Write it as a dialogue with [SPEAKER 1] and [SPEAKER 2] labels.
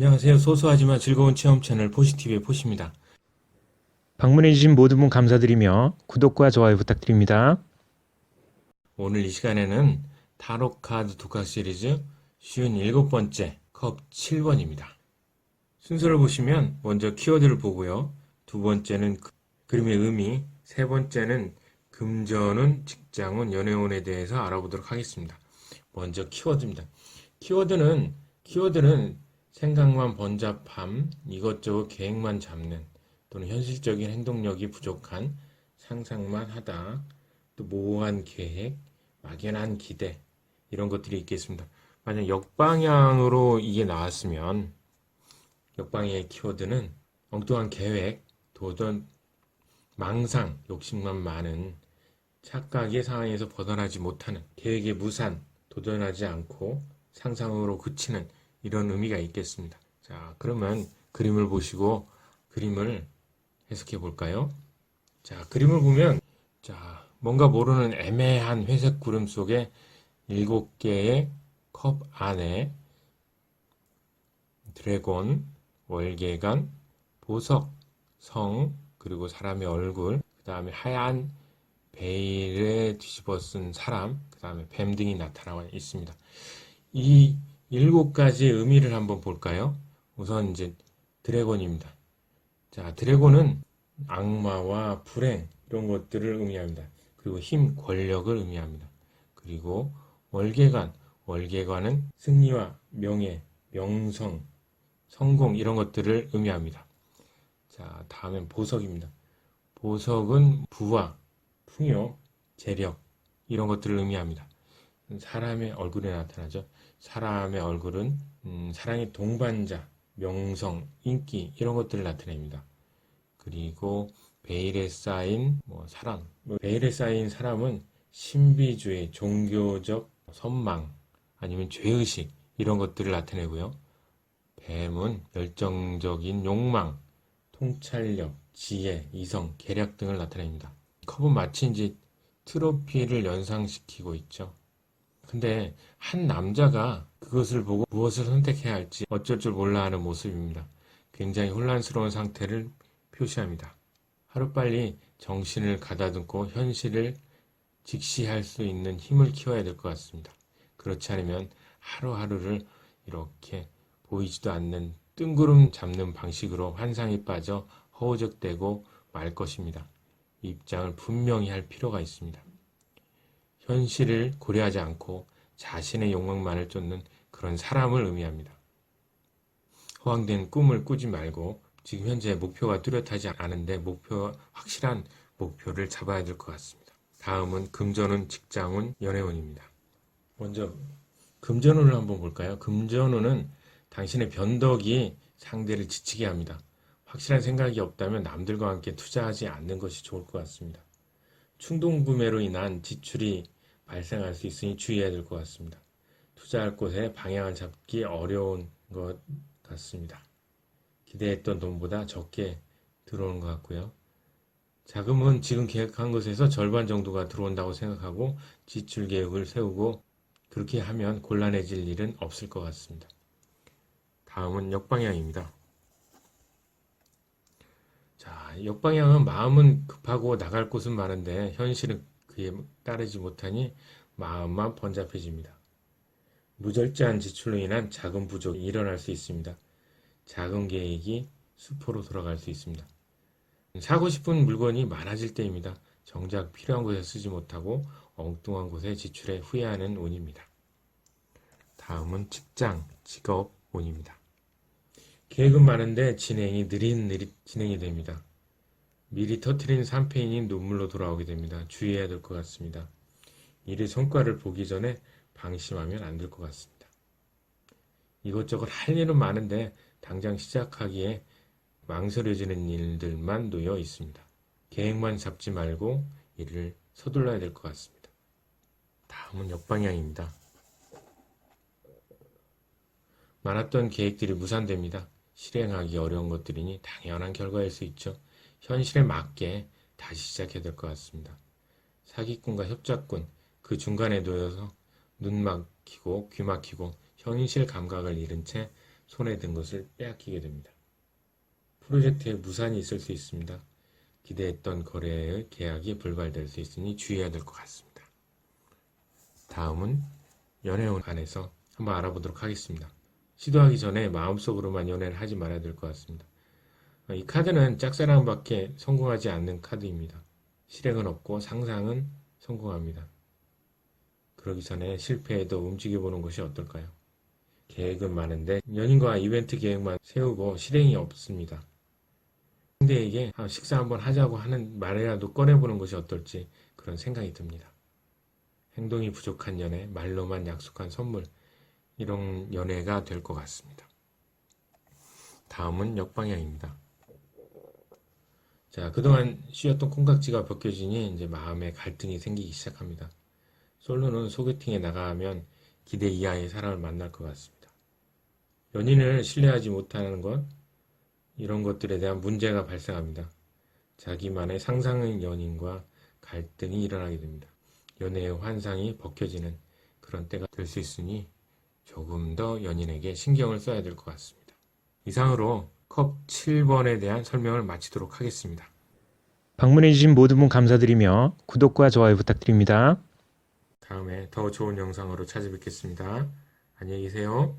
[SPEAKER 1] 안녕하세요. 소소하지만 즐거운 체험 채널 포시티브의 포시입니다.
[SPEAKER 2] 방문해주신 모든 분 감사드리며 구독과 좋아요 부탁드립니다.
[SPEAKER 1] 오늘 이 시간에는 타로 카드 독학 시리즈 쉬운 일곱 번째 컵 7번입니다. 순서를 보시면 먼저 키워드를 보고요. 두 번째는 그- 그림의 의미, 세 번째는 금전운, 직장운, 연애운에 대해서 알아보도록 하겠습니다. 먼저 키워드입니다. 키워드는 키워드는 생각만 번잡함, 이것저것 계획만 잡는 또는 현실적인 행동력이 부족한 상상만 하다, 또 모호한 계획, 막연한 기대 이런 것들이 있겠습니다. 만약 역방향으로 이게 나왔으면 역방향의 키워드는 엉뚱한 계획, 도전, 망상, 욕심만 많은 착각의 상황에서 벗어나지 못하는 계획의 무산, 도전하지 않고 상상으로 그치는 이런 의미가 있겠습니다. 자, 그러면 그림을 보시고 그림을 해석해 볼까요? 자, 그림을 보면 자, 뭔가 모르는 애매한 회색 구름 속에 일곱 개의 컵 안에 드래곤, 월계관, 보석, 성, 그리고 사람의 얼굴, 그 다음에 하얀 베일에 뒤집어 쓴 사람, 그 다음에 뱀 등이 나타나와 있습니다. 이 일곱 가지의 의미를 한번 볼까요? 우선 이제 드래곤입니다. 자, 드래곤은 악마와 불행 이런 것들을 의미합니다. 그리고 힘, 권력을 의미합니다. 그리고 월계관, 월계관은 승리와 명예, 명성, 성공 이런 것들을 의미합니다. 자, 다음엔 보석입니다. 보석은 부와 풍요, 재력 이런 것들을 의미합니다. 사람의 얼굴에 나타나죠. 사람의 얼굴은 음, 사랑의 동반자, 명성, 인기 이런 것들을 나타냅니다. 그리고 베일에 쌓인 뭐 사랑, 뭐 베일에 쌓인 사람은 신비주의, 종교적 선망 아니면 죄의식 이런 것들을 나타내고요. 뱀은 열정적인 욕망, 통찰력, 지혜, 이성, 계략 등을 나타냅니다. 컵은 마치 이제 트로피를 연상시키고 있죠. 근데 한 남자가 그것을 보고 무엇을 선택해야 할지 어쩔 줄 몰라 하는 모습입니다. 굉장히 혼란스러운 상태를 표시합니다. 하루빨리 정신을 가다듬고 현실을 직시할 수 있는 힘을 키워야 될 것 같습니다. 그렇지 않으면 하루하루를 이렇게 보이지도 않는 뜬구름 잡는 방식으로 환상에 빠져 허우적대고 말 것입니다. 이 입장을 분명히 할 필요가 있습니다. 현실을 고려하지 않고 자신의 욕망만을 쫓는 그런 사람을 의미합니다. 허황된 꿈을 꾸지 말고 지금 현재 목표가 뚜렷하지 않은데 목표 확실한 목표를 잡아야 될 것 같습니다. 다음은 금전운, 직장운, 연애운입니다. 먼저 금전운을 한번 볼까요? 금전운은 당신의 변덕이 상대를 지치게 합니다. 확실한 생각이 없다면 남들과 함께 투자하지 않는 것이 좋을 것 같습니다. 충동 구매로 인한 지출이 발생할 수 있으니 주의해야 될 것 같습니다. 투자할 곳에 방향을 잡기 어려운 것 같습니다. 기대했던 돈보다 적게 들어오는 것 같고요. 자금은 지금 계획한 것에서 절반 정도가 들어온다고 생각하고 지출 계획을 세우고 그렇게 하면 곤란해질 일은 없을 것 같습니다. 다음은 역방향입니다. 자, 역방향은 마음은 급하고 나갈 곳은 많은데 현실은 그에 따르지 못하니 마음만 번잡해집니다. 무절제한 지출로 인한 자금 부족이 일어날 수 있습니다. 자금 계획이 수포로 돌아갈 수 있습니다. 사고 싶은 물건이 많아질 때입니다. 정작 필요한 곳에 쓰지 못하고 엉뚱한 곳에 지출해 후회하는 운입니다. 다음은 직장, 직업 운입니다. 계획은 많은데 진행이 느릿느릿 진행이 됩니다. 미리 터트린 3패인이 눈물로 돌아오게 됩니다. 주의해야 될 것 같습니다. 일의 성과를 보기 전에 방심하면 안 될 것 같습니다. 이것저것 할 일은 많은데 당장 시작하기에 망설여지는 일들만 놓여 있습니다. 계획만 잡지 말고 일을 서둘러야 될 것 같습니다. 다음은 역방향입니다. 많았던 계획들이 무산됩니다. 실행하기 어려운 것들이니 당연한 결과일 수 있죠. 현실에 맞게 다시 시작해야 될 것 같습니다. 사기꾼과 협작꾼, 그 중간에 놓여서 눈 막히고 귀 막히고 현실 감각을 잃은 채 손에 든 것을 빼앗기게 됩니다. 프로젝트에 무산이 있을 수 있습니다. 기대했던 거래의 계약이 불발될 수 있으니 주의해야 될 것 같습니다. 다음은 연애운 안에서 한번 알아보도록 하겠습니다. 시도하기 전에 마음속으로만 연애를 하지 말아야 될 것 같습니다. 이 카드는 짝사랑밖에 성공하지 않는 카드입니다. 실행은 없고 상상은 성공합니다. 그러기 전에 실패해도 움직여보는 것이 어떨까요? 계획은 많은데 연인과 이벤트 계획만 세우고 실행이 없습니다. 상대에게 아, 식사 한번 하자고 하는 말이라도 꺼내보는 것이 어떨지 그런 생각이 듭니다. 행동이 부족한 연애, 말로만 약속한 선물, 이런 연애가 될 것 같습니다. 다음은 역방향입니다. 자, 그동안 쉬었던 콩깍지가 벗겨지니 이제 마음에 갈등이 생기기 시작합니다. 솔로는 소개팅에 나가면 기대 이하의 사람을 만날 것 같습니다. 연인을 신뢰하지 못하는 것, 이런 것들에 대한 문제가 발생합니다. 자기만의 상상의 연인과 갈등이 일어나게 됩니다. 연애의 환상이 벗겨지는 그런 때가 될 수 있으니 조금 더 연인에게 신경을 써야 될 것 같습니다. 이상으로 컵 7번에 대한 설명을 마치도록 하겠습니다.
[SPEAKER 2] 방문해주신 모든 분 감사드리며 구독과 좋아요 부탁드립니다.
[SPEAKER 1] 다음에 더 좋은 영상으로 찾아뵙겠습니다. 안녕히 계세요.